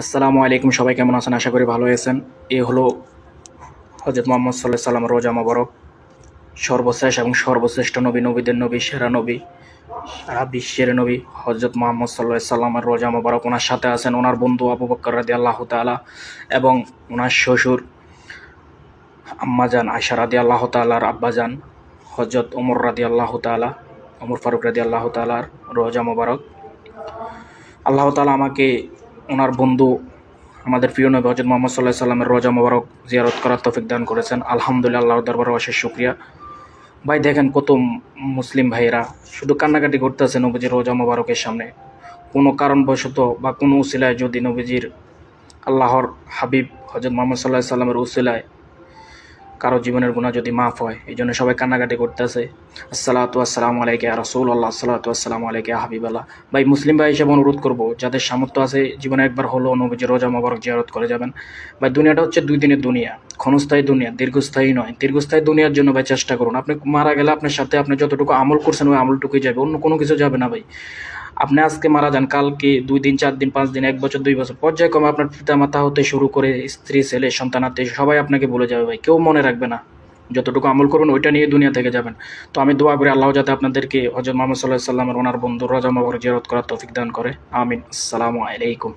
আসসালামু আলাইকুম, সবাই কেমন আছেন? আশা করি ভালো আছেন। এ হলো হজরত মোহাম্মদ সাল্লাহ সাল্লাম রোজা মোবারক। সর্বশেষ এবং সর্বশ্রেষ্ঠ নবী, নবীদের নবী, সেরা নবী, সারা বিশ্বের নবী হজরত মোহাম্মদ সাল্লাহ সাল্লামের রোজা মোবারক। ওনার সাথে আছেন ওনার বন্ধু আবু বক্কর রাদি আল্লাহ তালা এবং ওনার শ্বশুর আম্মাজান আয়সা রাদি আল্লাহ তালার আব্বাজান হজরত ওমর রাদি আল্লাহ তালা ওমর ফারুক রাদি আল্লাহ তালার রোজা মোবারক। আল্লাহ তালা আমাকে ওনার বন্ধু আমাদের প্রিয় নবী হজরত মোহাম্মদ সাল্লাহ সাল্লামের রোজা মোবারক জিয়ারত করার তফিক দান করেছেন। আলহামদুলিল্লাহ, আল্লাহর দরবারে অশেষ শুক্রিয়া। ভাই, দেখেন কত মুসলিম ভাইয়েরা শুধু কান্নাকাটি করতেছে নবীজির রোজা মোবারকের সামনে। কোনো কারণবশত বা কোনো উসিলায় যদি নবীজির আল্লাহর হাবিব হজরত মোহাম্মদ সাল্লাহ সাল্লামের উসিলায় কারও জীবনের গুণা যদি মাফ হয়, এই জন্য সবাই কান্নাকাটি করতেছে। আসসালাতু আসসালামু আলাইকে রসুল আল্লাহ আসসালাতু আসসালামু আলাইকে হাবিব আল্লাহ ভাই, মুসলিম ভাই হিসেবে অনুরোধ করব, যাদের সামর্থ্য আছে, জীবনে একবার হলো নবীজি রোজা মোবারক জিয়ারত করে যাবেন। ভাই, দুনিয়াটা হচ্ছে দুই দিনের দুনিয়া, ক্ষণস্থায়ী দুনিয়া, দীর্ঘস্থায়ী নয়। দীর্ঘস্থায়ী দুনিয়ার জন্য ভাই চেষ্টা করুন। আপনি মারা গেলে আপনার সাথে আপনি যতটুকু আমল করছেন, ওই আমলটুকুই যাবে, অন্য কোনো কিছু যাবে না ভাই। আপনি আজকে মারা যান, কালকে দুই দিন, চার দিন, পাঁচ দিন, এক বছর, দুই বছর। পর্যায়ক্রমে আপনার পিতামাতা হতে শুরু করে স্ত্রী, ছেলে, সন্তান, আত্মীয়, সবাই আপনাকে বলে যাবে ভাই। কেউ মনে রাখবে না। যতটুকু আমল করবেন, ওইটা নিয়ে দুনিয়া থেকে যাবেন। তো আমি দোয়া করি, আল্লাহ যাতে আপনাদেরকে হজরত মোহাম্মদ সাল্লাহ সাল্লামের ওনার বন্ধু রাজা মোবারক জিয়ারত করার তৌফিক দান করে। আমিন। আসসালামু আলাইকুম।